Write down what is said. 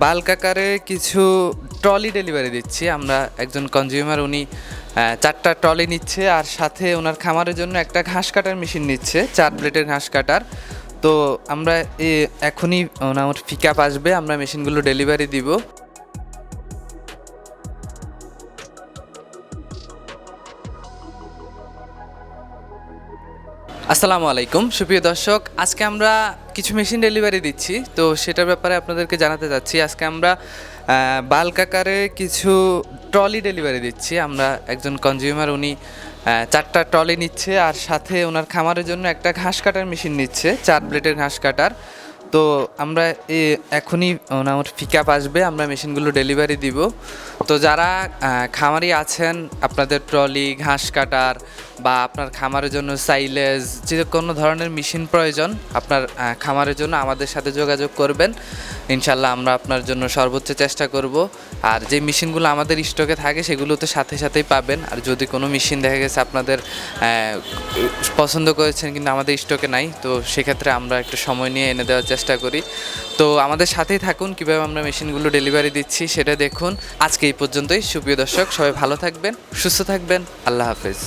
Bulk আকারে কিছু trolley delivery দিচ্ছি। আমরা একজন কনজিউমার উনি চারটা ট্রলি নিচ্ছে আর সাথে ওনার খামারের জন্য একটা ঘাস কাটার মেশিন নিচ্ছে, চার প্লেটের ঘাস কাটার। তো আমরা এখনই ওনার পিক আপ আসবে, আমরা মেশিনগুলো ডেলিভারি দিব। আসসালামু আলাইকুম। সুপ্রিয় দর্শক, আজকে আমরা কিছু মেশিন ডেলিভারি দিচ্ছি। তো সেটার ব্যাপারে আপনাদেরকে জানাতে চাচ্ছি, আজকে আমরা বাল্ক আকারে কিছু ট্রলি ডেলিভারি দিচ্ছি। আমরা একজন কনজিউমার উনি চারটা ট্রলি নিচ্ছে আর সাথে ওনার খামারের জন্য একটা ঘাস কাটার মেশিন নিচ্ছে, চার প্লেটের ঘাস কাটার। তো আমরা এখনই ওনার পিক আপ আসবে, আমরা মেশিনগুলো ডেলিভারি দিব। তো যারা খামারি আছেন, আপনাদের ট্রলি ঘাস কাটার বা আপনার খামারের জন্য সাইলেজ যে কোনো ধরনের মেশিন প্রয়োজন, আপনার খামারের জন্য আমাদের সাথে যোগাযোগ করবেন। ইনশাল্লাহ আমরা আপনার জন্য সর্বোচ্চ চেষ্টা করব। আর যে মেশিনগুলো আমাদের স্টকে থাকে, সেগুলো তো সাথে সাথেই পাবেন। আর যদি কোনো মেশিন দেখা গেছে আপনাদের পছন্দ করেছেন কিন্তু আমাদের স্টকে নাই, তো সেক্ষেত্রে আমরা একটু সময় নিয়ে এনে দেওয়ার চেষ্টা করি। তো আমাদের সাথেই থাকুন, কীভাবে আমরা মেশিনগুলো ডেলিভারি দিচ্ছি সেটা দেখুন। আজকে এই পর্যন্তই, সুপ্রিয় দর্শক, সবাই ভালো থাকবেন, সুস্থ থাকবেন, আল্লাহ হাফেজ।